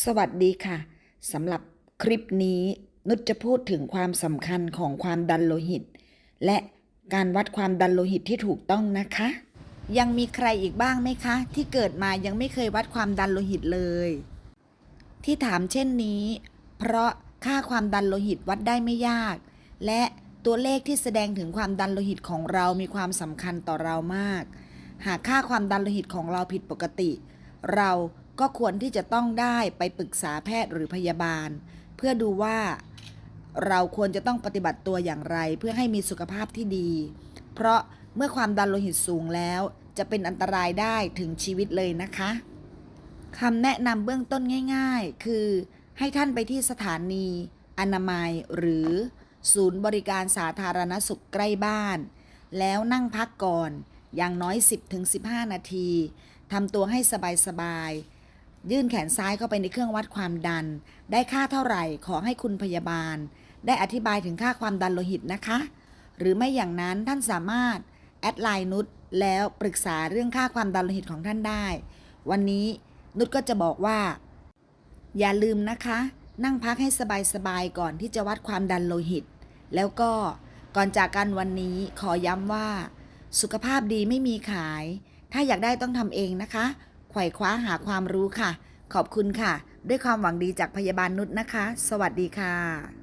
สวัสดีค่ะสำหรับคลิปนี้นุชจะพูดถึงความสำคัญของความดันโลหิต และการวัดความดันโลหิตที่ถูกต้องนะคะ ยังมีใครอีกบ้างไหมคะ ที่เกิดมายังไม่เคยวัดความดันโลหิตเลย ที่ถามเช่นนี้ เพราะค่าความดันโลหิตวัดได้ไม่ยาก และตัวเลขที่แสดงถึงความดันโลหิตของเรามีความสำคัญต่อเรามาก หากค่าความดันโลหิตของเราผิดปกติ เรา ก็ควรที่จะต้องได้ไปปรึกษาแพทย์หรือพยาบาล เพื่อดูว่าเราควรจะต้องปฏิบัติตัวอย่างไร เพื่อให้มีสุขภาพที่ดี เพราะเมื่อความดันโลหิตสูงแล้ว จะเป็นอันตรายได้ถึงชีวิตเลยนะคะคำแนะนำเบื้องต้นง่าย ๆ คือให้ท่านไปที่สถานี อนามัยหรือ ศูนย์บริการสาธารณสุขใกล้บ้าน แล้วนั่งพักก่อนอย่างน้อย 10-15 นาทีทำตัวให้สบายๆ ยื่นแขนซ้ายเข้าไปในเครื่องวัดความดัน ได้ค่าเท่าไหร่ขอให้คุณพยาบาล ได้อธิบายถึงค่าความดันโลหิตนะคะ หรือไม่อย่างนั้นท่านสามารถแอดไลน์นุชแล้วปรึกษาเรื่องค่าความดันโลหิตของท่านได้ วันนี้นุชก็จะบอกว่า อย่าลืมนะคะ นั่งพักให้สบายๆก่อนที่จะวัดความดันโลหิต แล้วก็ก่อนจากกันวันนี้ขอย้ำว่า สุขภาพดีไม่มีขาย ถ้าอยากได้ต้องทำเองนะคะ ไขว่คว้าหาความรู้ค่ะ ขอบคุณค่ะ ด้วยความหวังดีจากพยาบาลนุชนะคะ สวัสดีค่ะ